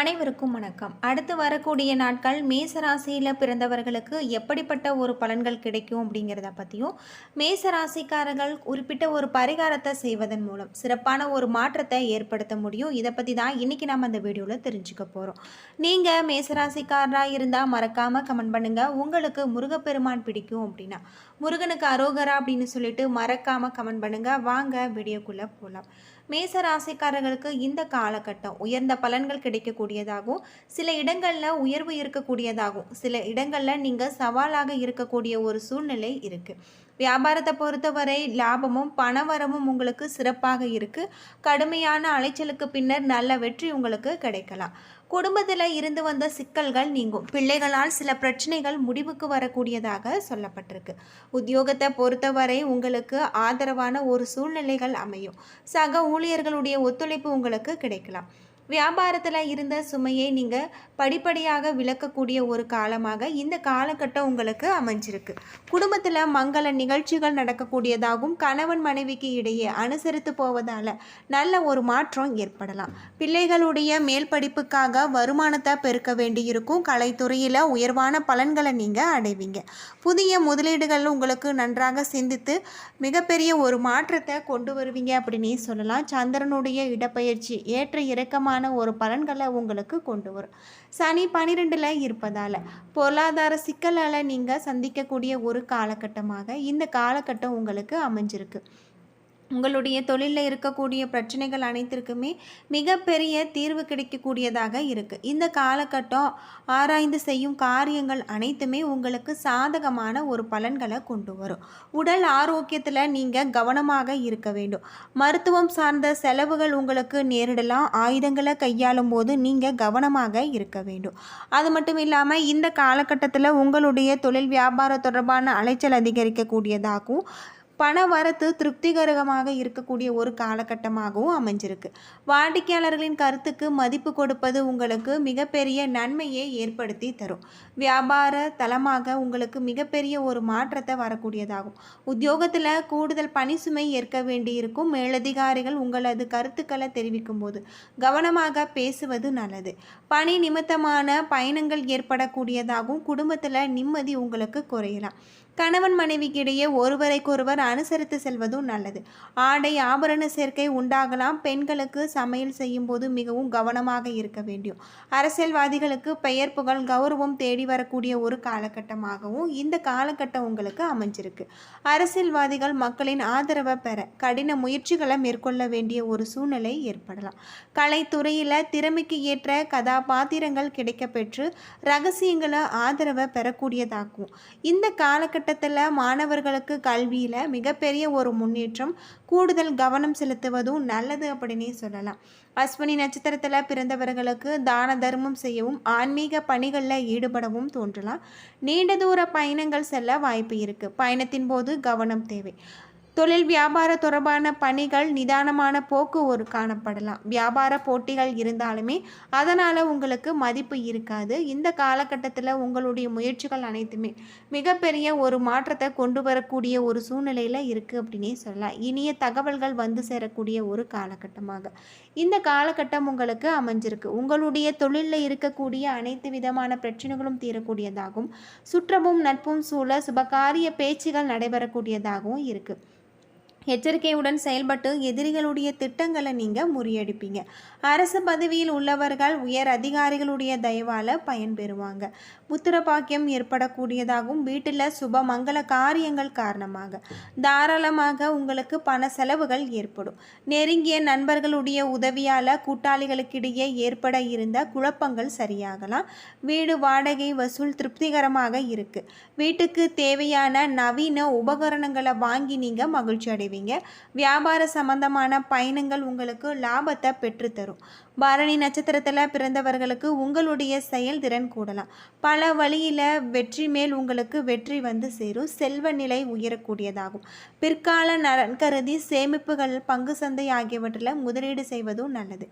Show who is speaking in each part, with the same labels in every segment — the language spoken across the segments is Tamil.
Speaker 1: அனைவருக்கும் வணக்கம். அடுத்து வரக்கூடிய நாட்கள் மேசராசியில் பிறந்தவர்களுக்கு எப்படிப்பட்ட ஒரு பலன்கள் கிடைக்கும் அப்படிங்கிறத பற்றியும் மேசராசிக்காரர்கள் குறிப்பிட்ட ஒரு பரிகாரத்தை செய்வதன் மூலம் சிறப்பான ஒரு மாற்றத்தை ஏற்படுத்த முடியும். இதை பற்றி தான் இன்றைக்கி நம்ம அந்த வீடியோவில் தெரிஞ்சுக்க போகிறோம் நீங்கள் மேசராசிக்காரராக இருந்தால் மறக்காமல் கமெண்ட் பண்ணுங்கள் உங்களுக்கு முருகப்பெருமான் பிடிக்கும் அப்படின்னா முருகனுக்கு அரோகரா அப்படின்னு சொல்லிட்டு மறக்காமல் கமெண்ட் பண்ணுங்கள் வாங்க வீடியோக்குள்ளே போகலாம் மேச ராசிக்காரர்களுக்கு இந்த காலகட்டம் உயர்ந்த பலன்கள் கிடைக்கக்கூடியதாகவும் சில இடங்களில் உயர்வு இருக்கக்கூடியதாகவும் சில இடங்களில் நீங்கள் சவாலாக இருக்கக்கூடிய ஒரு சூழ்நிலை இருக்குது வியாபாரத்தை பொறுத்தவரை லாபமும் பணவரமும் உங்களுக்கு சிறப்பாக இருக்குது கடுமையான அலைச்சலுக்கு பின்னர் நல்ல வெற்றி உங்களுக்கு கிடைக்கலாம். குடும்பத்தில் இருந்து வந்த சிக்கல்கள் நீங்கும். பிள்ளைகளால் சில பிரச்சனைகள் முடிவுக்கு வரக்கூடியதாக சொல்லப்பட்டிருக்கு. உத்தியோகத்தை பொறுத்தவரை உங்களுக்கு ஆதரவான ஒரு சூழ்நிலைகள் அமையும். சக ஊழியர்களுடைய ஒத்துழைப்பு உங்களுக்கு கிடைக்கலாம். வியாபாரத்தில் இருந்த சுமையை நீங்கள் படிப்படியாக விளக்கக்கூடிய ஒரு காலமாக இந்த காலகட்டம் உங்களுக்கு அமைஞ்சிருக்கு. குடும்பத்தில் மங்கள நிகழ்ச்சிகள் நடக்கக்கூடியதாகவும் கணவன் மனைவிக்கு இடையே அனுசரித்து போவதால் நல்ல ஒரு மாற்றம் ஏற்படலாம். பிள்ளைகளுடைய மேல் படிப்புக்காக வருமானத்தை பெருக்க வேண்டியிருக்கும். கலைத்துறையில் உயர்வான பலன்களை நீங்கள் அடைவீங்க. புதிய முதலீடுகள் உங்களுக்கு நன்றாக சிந்தித்து மிகப்பெரிய ஒரு மாற்றத்தை கொண்டு வருவீங்க அப்படின்னு சொல்லலாம். சந்திரனுடைய இடப்பெயர்ச்சி ஏற்ற இறக்கமான ஒரு பலன்களை உங்களுக்கு கொண்டு வரும். சனி பனிரெண்டில் இருப்பதால் பொருளாதார சிக்கலால் நீங்கள் சந்திக்கக்கூடிய ஒரு காலகட்டமாக இந்த காலகட்டம் உங்களுக்கு அமைஞ்சிருக்கு. உங்களுடைய தொழிலில் இருக்கக்கூடிய பிரச்சனைகள் அனைத்திற்குமே மிகப்பெரிய தீர்வு கிடைக்கக்கூடியதாக இருக்குது இந்த காலகட்டம் ஆராய்ந்து செய்யும் காரியங்கள் அனைத்துமே உங்களுக்கு சாதகமான ஒரு பலன்களை கொண்டு வரும். உடல் ஆரோக்கியத்தில் நீங்கள் கவனமாக இருக்க வேண்டும். மருத்துவம் சார்ந்த செலவுகள் உங்களுக்கு நேரிடலாம். ஆயுதங்களை கையாளும் போது நீங்கள் கவனமாக இருக்க வேண்டும். அது மட்டும் இல்லாமல் இந்த காலகட்டத்தில் உங்களுடைய தொழில் வியாபாரம் தொடர்பான அலைச்சல் அதிகரிக்கக்கூடியதாகவும் பண வரத்து திருப்திகரமாக இருக்கக்கூடிய ஒரு காலகட்டமாகவும் அமைஞ்சிருக்கு. வாடிக்கையாளர்களின் கருத்துக்கு மதிப்பு கொடுப்பது உங்களுக்கு மிகப்பெரிய நன்மையை ஏற்படுத்தி தரும். வியாபார தளமாக உங்களுக்கு மிகப்பெரிய ஒரு மாற்றத்தை வரக்கூடியதாகும். உத்தியோகத்தில் கூடுதல் பணி சுமை ஏற்க வேண்டியிருக்கும். மேலதிகாரிகள் உங்களது கருத்துக்களை தெரிவிக்கும் போது கவனமாக பேசுவது நல்லது. பணி நிமித்தமான பயணங்கள் ஏற்படக்கூடியதாகவும் குடும்பத்தில் நிம்மதி உங்களுக்கு குறையலாம். கணவன் மனைவிக்கிடையே ஒருவரைக்கொருவர் அனுசரித்து செல்வதும் நல்லது. ஆடை ஆபரண சேர்க்கை உண்டாகலாம். பெண்களுக்கு சமையல் செய்யும் போது மிகவும் கவனமாக இருக்க வேண்டும். அரசியல்வாதிகளுக்கு பெயர் புகழ் கௌரவம் தேடி வரக்கூடிய ஒரு காலகட்டமாகவும் இந்த காலகட்டம் உங்களுக்கு அமைஞ்சிருக்கு. அரசியல்வாதிகள் மக்களின் ஆதரவை பெற கடின முயற்சிகளை மேற்கொள்ள வேண்டிய ஒரு சூழ்நிலை ஏற்படலாம். கலைத்துறையில் திறமைக்கு ஏற்ற கதாபாத்திரங்கள் கிடைக்கப்பெற்று ரகசியங்களை ஆதரவை பெறக்கூடியதாகும் இந்த காலகட்ட மட்டத்தில் மாணவர்களுக்கு கல்வியில் மிகப்பெரிய ஒரு முன்னேற்றம் கூடுதல் கவனம் செலுத்துவதும் நல்லது அப்படின்னே சொல்லலாம். அஸ்வினி நட்சத்திரத்தில் பிறந்தவர்களுக்கு தான தர்மம் செய்யவும் ஆன்மீக பணிகளில் ஈடுபடவும் தோன்றலாம். நீண்ட தூர பயணங்கள் செல்ல வாய்ப்பு இருக்குது பயணத்தின் போது கவனம் தேவை. தொழில் வியாபார தொடர்பான பணிகள் நிதானமான போக்கு ஒரு காணப்படலாம். வியாபார போட்டிகள் இருந்தாலுமே அதனால் உங்களுக்கு மதிப்பு இருக்காது. இந்த காலகட்டத்தில் உங்களுடைய முயற்சிகள் அனைத்துமே மிகப்பெரிய ஒரு மாற்றத்தை கொண்டு வரக்கூடிய ஒரு சூழ்நிலையில் இருக்குது அப்படின்னே சொல்லலாம். இனிய தகவல்கள் வந்து சேரக்கூடிய ஒரு காலகட்டமாக. இந்த காலகட்டம் உங்களுக்கு அமைஞ்சிருக்கு. உங்களுடைய தொழிலில் இருக்கக்கூடிய அனைத்து விதமான பிரச்சனைகளும் தீரக்கூடியதாகவும் சுற்றமும் நட்பும் சூழ சுபகாரிய பேச்சுகள் நடைபெறக்கூடியதாகவும் இருக்குது எச்சரிக்கையுடன் செயல்பட்டு எதிரிகளுடைய திட்டங்களை நீங்கள் முறியடிப்பீங்க. அரசு பதவியில் உள்ளவர்கள் உயர் அதிகாரிகளுடைய தயவால் பயன்பெறுவாங்க புத்திர பாக்கியம் ஏற்படக்கூடியதாகவும் வீட்டில் சுப மங்கள காரியங்கள் காரணமாக. தாராளமாக உங்களுக்கு பண செலவுகள் ஏற்படும். நெருங்கிய நண்பர்களுடைய உதவியால் கூட்டாளிகளுக்கிடையே ஏற்பட இருந்த குழப்பங்கள் சரியாகலாம். வீடு வாடகை வசூல் திருப்திகரமாக இருக்குது வீட்டுக்கு தேவையான நவீன உபகரணங்களை வாங்கி நீங்கள் மகிழ்ச்சி அடைவீங்க வியாபார சம்பந்தமான பயணங்கள் உங்களுக்கு லாபத்தை பெற்றுத்தரும். பரணி நட்சத்திரத்தில் பிறந்தவர்களுக்கு உங்களுடைய செயல்திறன் கூடலாம். பல வழியில் வெற்றி மேல் உங்களுக்கு வெற்றி வந்து சேரும். செல்வ நிலை உயரக்கூடியதாகும். பிற்கால நலன் கருதி சேமிப்புகள் பங்கு சந்தை ஆகியவற்றில் முதலீடு செய்வதும் நல்லது.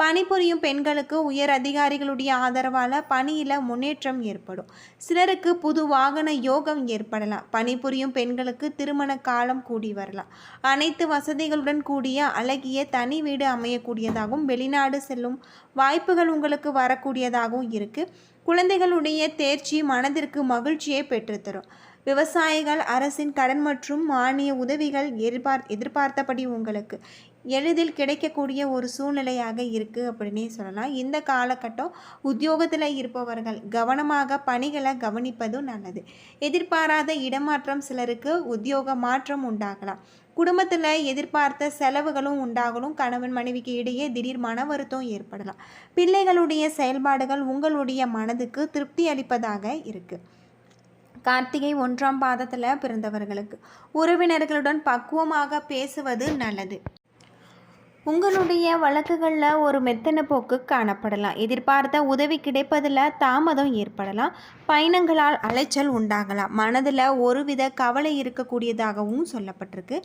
Speaker 1: பணிபுரியும் பெண்களுக்கு உயர் அதிகாரிகளுடைய ஆதரவால் பணியில் முன்னேற்றம் ஏற்படும். சிலருக்கு புது வாகன யோகம் ஏற்படலாம். பணிபுரியும் பெண்களுக்கு திருமண காலம் கூடி வரலாம். அனைத்து வசதிகளுடன் கூடிய அழகிய தனி வீடு அமையக்கூடியதாகவும் வெளிநாடு செல்லும் வாய்ப்புகள் உங்களுக்கு வரக்கூடியதாகவும் இருக்குது குழந்தைகளுடைய தேர்ச்சி மனதிற்கு மகிழ்ச்சியை பெற்றுத்தரும். விவசாயிகள் அரசின் கடன் மற்றும் மானிய உதவிகள் எதிர்பார் எதிர்பார்த்தபடி உங்களுக்கு எளிதில் கிடைக்கக்கூடிய ஒரு சூழ்நிலையாக இருக்குது அப்படின்னே சொல்லலாம். இந்த காலகட்டம் உத்தியோகத்தில் இருப்பவர்கள் கவனமாக பணிகளை கவனிப்பதும் நல்லது. எதிர்பாராத இடமாற்றம் சிலருக்கு உத்தியோக மாற்றம் உண்டாகலாம். குடும்பத்தில் எதிர்பார்த்த செலவுகளும் உண்டாகலும் கணவன் மனைவிக்கு இடையே திடீர் மன வருத்தம் ஏற்படலாம். பிள்ளைகளுடைய செயல்பாடுகள் உங்களுடைய மனதுக்கு திருப்தி அளிப்பதாக இருக்குது கார்த்திகை ஒன்றாம் பாதத்தில் பிறந்தவர்களுக்கு உறவினர்களுடன் பக்குவமாக பேசுவது நல்லது. உங்களுடைய வழக்குகளில் ஒரு மெத்தன போக்கு காணப்படலாம். எதிர்பார்த்த உதவி கிடைப்பதில் தாமதம் ஏற்படலாம். பயணங்களால் அலைச்சல் உண்டாகலாம். மனதில் ஒருவித கவலை இருக்கக்கூடியதாகவும் சொல்லப்பட்டிருக்கு.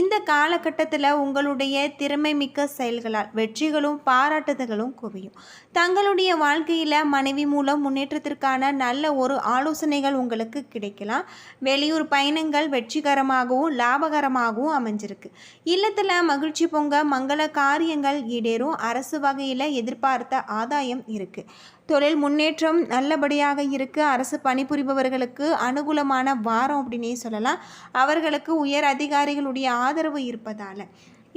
Speaker 1: இந்த காலகட்டத்தில் உங்களுடைய திறமை மிக்க செயல்களால் வெற்றிகளும் பாராட்டுதல்களும் குவியும். தங்களுடைய வாழ்க்கையில் மனைவி மூலம் முன்னேற்றத்திற்கான நல்ல ஒரு ஆலோசனைகள் உங்களுக்கு கிடைக்கலாம். வெளியூர் பயணங்கள் வெற்றிகரமாகவும் லாபகரமாகவும் அமைஞ்சிருக்கு. இல்லத்தில் மகிழ்ச்சி பொங்க மங்கள காரியங்கள் ஈடேறும். அரசு வகையில் எதிர்பார்த்த ஆதாயம் இருக்குது தொழில் முன்னேற்றம் நல்லபடியாக இருக்குது அரசு பணிபுரிபவர்களுக்கு அனுகூலமான வாரம் அப்படின்னே சொல்லலாம். அவர்களுக்கு உயர் அதிகாரிகளுடைய ஆதரவு இருப்பதால்.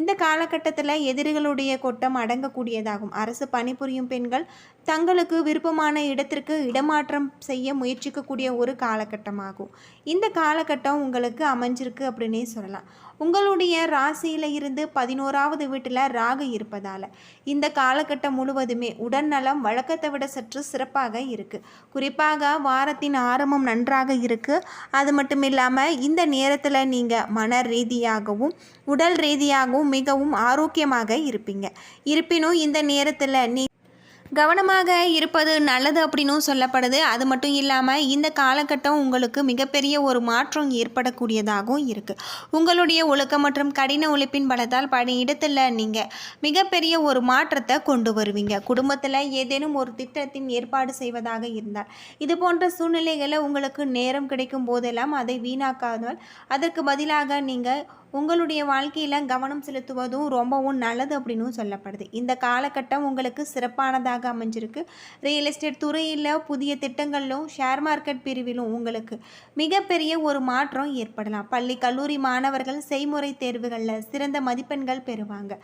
Speaker 1: இந்த காலகட்டத்தில் எதிரிகளுடைய கொட்டம் அடங்கக்கூடியதாகும். அரசு பணிபுரியும் பெண்கள் தங்களுக்கு விருப்பமான இடத்திற்கு இடமாற்றம் செய்ய முயற்சிக்கக்கூடிய ஒரு காலகட்டமாகும். இந்த காலகட்டம் உங்களுக்கு அமைஞ்சிருக்கு அப்படின்னே சொல்லலாம். உங்களுடைய ராசியில் இருந்து பதினோராவது வீட்டில் ராகு இருப்பதால் இந்த காலகட்டம் முழுவதுமே உடல்நலம் வழக்கத்தை விட சற்று சிறப்பாக இருக்குது குறிப்பாக வாரத்தின் ஆரம்பம் நன்றாக இருக்குது அது மட்டும் இல்லாமல் இந்த நேரத்தில் நீங்கள் மன ரீதியாகவும் உடல் ரீதியாகவும் மிகவும் ஆரோக்கியமாக இருப்பீங்க. இருப்பினும் இந்த நேரத்தில் நீ கவனமாக இருப்பது நல்லது அப்படின்னும் சொல்லப்படுது. அது மட்டும் இல்லாமல் இந்த காலகட்டம் உங்களுக்கு மிகப்பெரிய ஒரு மாற்றம் ஏற்படக்கூடியதாகவும் இருக்குது உங்களுடைய ஒழுக்கம் மற்றும் கடின உழைப்பின் பலத்தால் பணியிடத்தில் நீங்கள் மிகப்பெரிய ஒரு மாற்றத்தை கொண்டு வருவீங்க. குடும்பத்தில் ஏதேனும் ஒரு திட்டத்தின் ஏற்பாடு செய்வதாக இருந்தால் இது போன்ற சூழ்நிலைகளை உங்களுக்கு நேரம் கிடைக்கும் போதெல்லாம் அதை வீணாக்காதால் அதற்கு பதிலாக நீங்கள் உங்களுடைய வாழ்க்கையில் கவனம் செலுத்துவதும் ரொம்பவும் நல்லது அப்படின்னு சொல்லப்படுது. இந்த காலகட்டம் உங்களுக்கு சிறப்பானதாக அமைஞ்சிருக்கு. ரியல் எஸ்டேட் துறையில் புதிய திட்டங்களிலும் ஷேர் மார்க்கெட் பிரிவிலும் உங்களுக்கு மிகப்பெரிய ஒரு மாற்றம் ஏற்படலாம். பள்ளி கல்லூரி மாணவர்கள் செய்முறை தேர்வுகளில் சிறந்த மதிப்பெண்கள் பெறுவாங்க.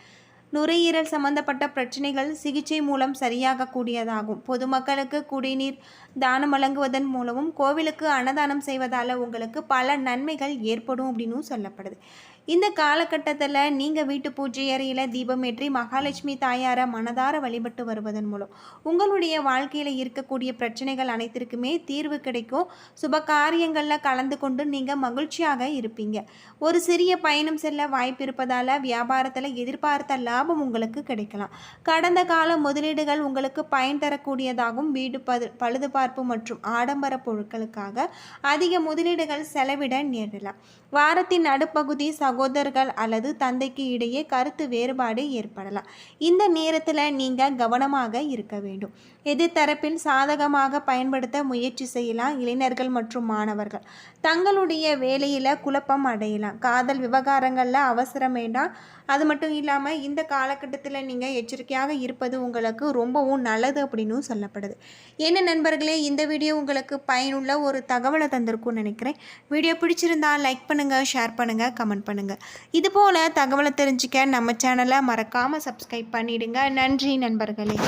Speaker 1: நுரையீரல் சம்பந்தப்பட்ட பிரச்சனைகள் சிகிச்சை மூலம் சரியாக கூடியதாகும். பொதுமக்களுக்கு குடிநீர் தானம் வழங்குவதன் மூலமும் கோவிலுக்கு அன்னதானம் செய்வதால் உங்களுக்கு பல நன்மைகள் ஏற்படும் அப்படின்னு சொல்லப்படுது. இந்த காலகட்டத்தில் நீங்கள் வீட்டு பூஜை அறையில் தீபமேற்றி மகாலட்சுமி தாயாரை மனதார வழிபட்டு வருவதன் மூலம் உங்களுடைய வாழ்க்கையில் இருக்கக்கூடிய பிரச்சனைகள் அனைத்திற்குமே தீர்வு கிடைக்கும். சுப காரியங்களில் கலந்து கொண்டு நீங்கள் மகிழ்ச்சியாக இருப்பீங்க. ஒரு சிறிய பயணம் செல்ல வாய்ப்பு இருப்பதால் வியாபாரத்தில் எதிர்பார்த்த லாபம் உங்களுக்கு கிடைக்கலாம். கடந்த கால முதலீடுகள் உங்களுக்கு பயன் தரக்கூடியதாகவும் வீடு பது பழுதுபார்ப்பு மற்றும் ஆடம்பர பொருட்களுக்காக அதிக முதலீடுகள் செலவிட நேரிடலாம். வாரத்தின் நடுப்பகுதி சகோதரர்கள் அல்லது தந்தைக்கு இடையே கருத்து வேறுபாடு ஏற்படலாம். இந்த நேரத்தில் நீங்கள் கவனமாக இருக்க வேண்டும். எதிர்த்தரப்பில் சாதகமாக பயன்படுத்த முயற்சி செய்யலாம். இளைஞர்கள் மற்றும் மாணவர்கள். தங்களுடைய வேலையில் குழப்பம் அடையலாம். காதல் விவகாரங்களில் அவசரம் வேண்டாம். அது மட்டும் இல்லாமல் இந்த காலகட்டத்தில் நீங்கள் எச்சரிக்கையாக இருப்பது உங்களுக்கு ரொம்பவும் நல்லது அப்படின்னு சொல்லப்படுது. என்ன நண்பர்களே இந்த வீடியோ உங்களுக்கு பயனுள்ள ஒரு தகவலை தந்திருக்கும்னு நினைக்கிறேன். வீடியோ பிடிச்சிருந்தா லைக் பண்ணுங்கள் ஷேர் பண்ணுங்கள் கமெண்ட் பண்ணுங்கள் இதுபோல் தகவலை தெரிஞ்சுக்க நம்ம சேனலை மறக்காமல் சப்ஸ்கிரைப் பண்ணிவிடுங்க நன்றி நண்பர்களே.